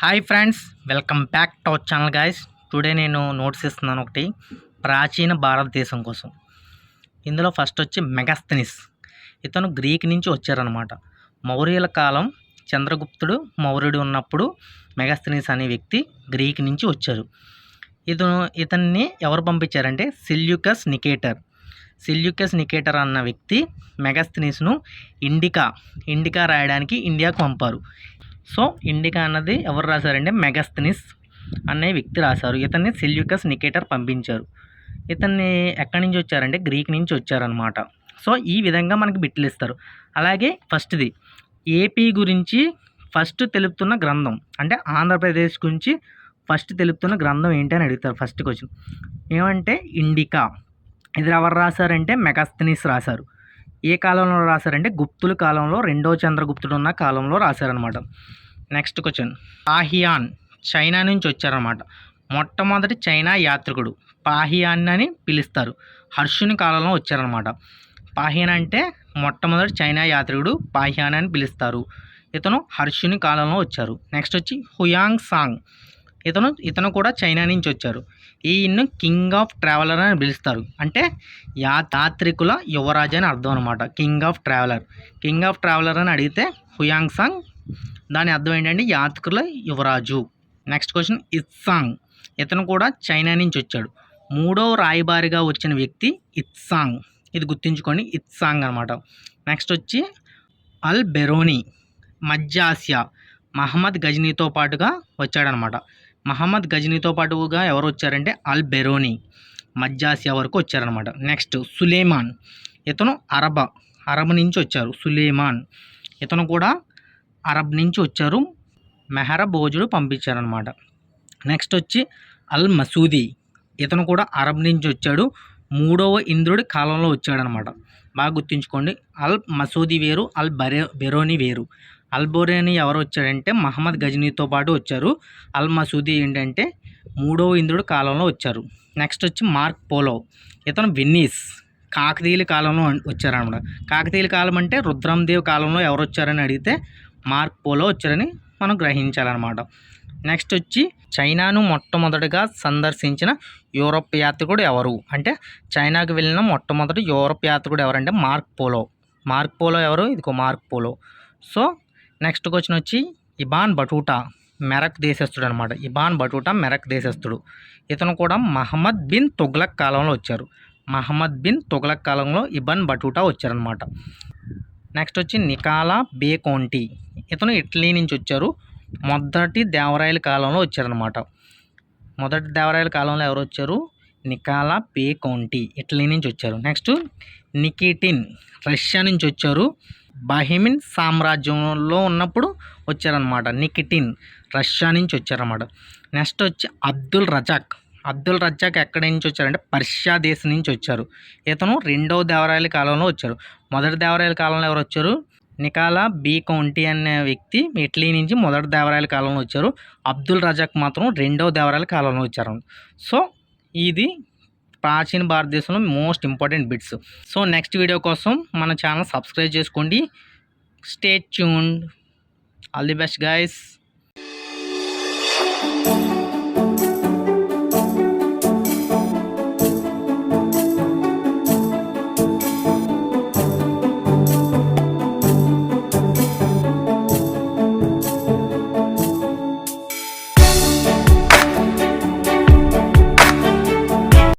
Hi friends welcome back to our channel guys today నేను notes ఇస్తున్నాను ఒకటి. ప్రాచీన భారతదేశం కోసం. ఇందులో ఫస్ట్ వచ్చి మెగాస్తనిస్ ఇతను గ్రీక్ నుంచి వచ్చారనమాట మౌర్యుల కాలం చంద్రగుప్తుడు మౌర్యుడు ఉన్నప్పుడు మెగాస్తనిస్ అనే వ్యక్తి గ్రీక్ నుంచి వచ్చారు. ఇతను ఇతన్ని ఎవరు పంపించారంటే సిల్యూకస్ నికేటర్ సిల్యూకస్ నికేటర్ అన్న వ్యక్తి మెగాస్తనీస్ను ఇండికా ఇండికా రాయడానికి ఇండియాకు పంపారు. సో ఇండికా అన్నది ఎవరు రాశారంటే మెగాస్తనిస్ అనే వ్యక్తి రాశారు. ఇతన్ని సెల్యూకస్ నికేటర్ పంపించారు. ఇతన్ని ఎక్కడి నుంచి వచ్చారంటే గ్రీక్ నుంచి వచ్చారనమాట సో ఈ విధంగా మనకి బిట్లు ఇస్తారు. అలాగే ఫస్ట్ది ఏపీ గురించి ఫస్ట్ తెలుపుతున్న గ్రంథం అంటే ఆంధ్రప్రదేశ్ గురించి ఫస్ట్ తెలుపుతున్న గ్రంథం ఏంటి అని అడుగుతారు ఫస్ట్ క్వశ్చన్. ఏమంటే ఇండికా. ఇది ఎవరు రాశారంటే మెగాస్తనీస్ రాశారు. ఏ కాలంలో రాశారంటే గుప్తుల కాలంలో రెండో చంద్రగుప్తుడు ఉన్న కాలంలో రాశారనమాట నెక్స్ట్ క్వశ్చన్ పాహియాన్ చైనా నుంచి వచ్చారనమాట మొట్టమొదటి చైనా యాత్రికుడు. పాహియాన్ అని పిలుస్తారు. హర్షుని కాలంలో వచ్చారనమాట పాహియాన్ అంటే మొట్టమొదటి చైనా యాత్రికుడు పాహియాన్ అని పిలుస్తారు. ఇతను హర్షుని కాలంలో వచ్చారు. నెక్స్ట్ వచ్చి హుయాంగ్ సాంగ్. ఇతను ఇతను కూడా చైనా నుంచి వచ్చారు. ఈయన్ను కింగ్ ఆఫ్ ట్రావెలర్ అని పిలుస్తారు. అంటే యా యాత్రికుల యువరాజు అని అర్థం అనమాట king of traveller. King of traveller అని అడిగితే హుయాంగ్ సాంగ్. దాని అర్థం ఏంటంటే యాత్రికుల యువరాజు. నెక్స్ట్ క్వశ్చన్ ఇత్సాంగ్ ఇతను కూడా చైనా నుంచి వచ్చాడు. మూడో రాయబారిగా వచ్చిన వ్యక్తి ఇత్సాంగ్ ఇది గుర్తుంచుకోండి ఇత్సాంగ్ అనమాట నెక్స్ట్ వచ్చి అల్ బెరోనీ మధ్య ఆసియా. మహమ్మద్ గజనీతో పాటుగా వచ్చాడనమాట మహమ్మద్ గజనీతో పాటుగా ఎవరు వచ్చారంటే అల్ బెరోనీ మధ్యాసియా వరకు వచ్చారనమాట నెక్స్ట్ సులేమాన్. ఇతను అరబ అరబ్ నుంచి వచ్చారు. సులేమాన్. ఇతను కూడా అరబ్ నుంచి వచ్చారు. మెహర భోజుడు పంపించారనమాట నెక్స్ట్ వచ్చి అల్ మసూది. ఇతను కూడా అరబ్ నుంచి వచ్చాడు. మూడవ ఇంద్రుడి కాలంలో వచ్చాడనమాట బాగా గుర్తుంచుకోండి. అల్ మసూది వేరు అల్ బరే బెరోని వేరు. అల్బోరేని ఎవరు వచ్చాడంటే మహమ్మద్ గజనీతో పాటు వచ్చారు. అల్ మసూది ఏంటంటే మూడవ ఇంద్రుడు కాలంలో వచ్చారు. నెక్స్ట్ వచ్చి మార్క్ పోలో. ఇతను వెన్నీస్. కాకతీయుల కాలంలో వచ్చారనమాట. కాకతీయుల కాలం అంటే రుద్రందేవ్ కాలంలో ఎవరు వచ్చారని అడిగితే మార్క్ పోలో వచ్చారని మనం గ్రహించాలన్నమాట. నెక్స్ట్ వచ్చి చైనాను మొట్టమొదటిగా సందర్శించిన యూరోప్ యాత్రికుడు ఎవరు? అంటే చైనాకు వెళ్ళిన మొట్టమొదటి యూరోప్ యాత్రికుడు ఎవరంటే మార్క్ పోలో. మార్క్ పోలో ఎవరు? ఇదిగో Marco Polo. So next question వచ్చి ఇబాన్ బటూటా మెరక్ దేశస్థుడు అనమాట ఇబాన్ బటూటా మెరక్ దేశస్థుడు. ఇతను కూడా మహమ్మద్ బిన్ తుగ్లక్ కాలంలో వచ్చారు. మహమ్మద్ బిన్ తుగ్లక్ కాలంలో ఇబాన్ బటూటా వచ్చారనమాట. నెక్స్ట్ వచ్చి నికాలా బేకోంటి ఇతను ఇటలీ నుంచి వచ్చారు. మొదటి దేవరాయల కాలంలో వచ్చారనమాట. మొదటి దేవరాయల కాలంలో ఎవరు వచ్చారు? నికాలా పే కౌంటీ ఇటలీ నుంచి వచ్చారు. నెక్స్ట్ నికిటిన్ రష్యా నుంచి వచ్చారు. బహిమిన్ సామ్రాజ్యంలో ఉన్నప్పుడు వచ్చారనమాట నికిటిన్ రష్యా నుంచి వచ్చారనమాట నెక్స్ట్ వచ్చి అబ్దుల్ రజాక్. అబ్దుల్ రజాక్ ఎక్కడి నుంచి వచ్చారంటే పర్షియా దేశం నుంచి వచ్చారు. ఇతను రెండవ దేవరాయల కాలంలో వచ్చారు. మొదటి దేవరాయల కాలంలో ఎవరు వచ్చారు? నికాలా బీ కౌంటీ అనే వ్యక్తి ఇటలీ నుంచి మొదటి దేవరాయల కాలంలో వచ్చారు. అబ్దుల్ రజాక్ మాత్రం రెండవ దేవరాయల కాలంలో వచ్చారు. సో ఇది ప్రాచీన భారతదేశంలో most important bits so next video కోసం మన ఛానల్ సబ్స్క్రైబ్ చేసుకోండి. Stay tune all the best guys